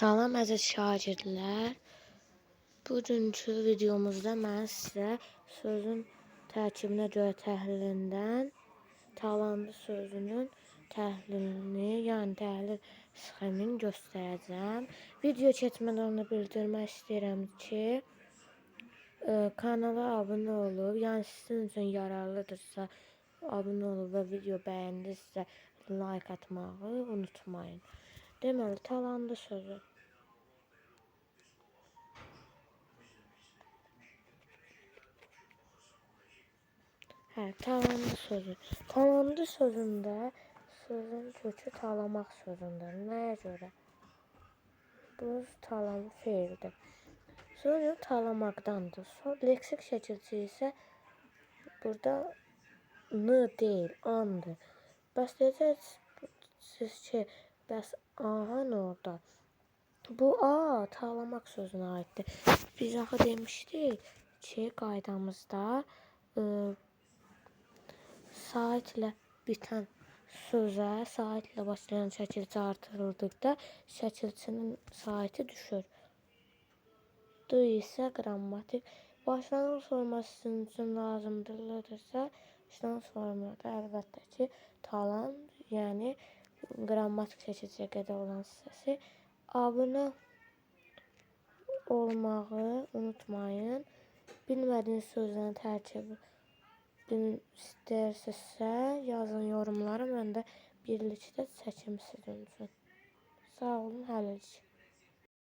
Salam əziz şagirdlər. Bugünkü videomuzda mən sizə sözün tərkibinə görə təhlilindən talanlı sözünün təhlilini, yəni təhlil sxemini göstərəcəm. Video keçmədən onu bildirmək istəyirəm ki, e, kanala abunə olub, yəni sizin üçün yararlıdırsa abunə olub və video bəyəndinizsə like atmağı unutmayın. Deməli, talanlı sözü. Hə, talanlı sözü. Talanlı sözündə sözün kökü talamaq sözündür. Nəyə görə? Bu talan feildir. Sonra talamaqdandır. Sonra leksik şəkilçi isə burada n deyil, andır. Bəs deyəcəksiniz ki, bəs a-han orada. Bu a talamaq sözünə aiddir. Biz axı demişdik ki, qaydamızda ıı, saatlə bitən sözə saatlə başlayan şəkilçi artırıldıqda şəkilçinin saati düşür. D isə qrammatik başlanğıc forması üçün lazımdırsa, başlanğıc formada əlbəttə ki, talan, yəni şəkilçiyə qədər olan hissəsi abunə olmağı unutmayın. Bilmədiyiniz sözlərin tərkibi istəyirsinizsə yazın yorumlara. Mən də birlikdə çəkim sizin üçün. Sağ olun, hələlik.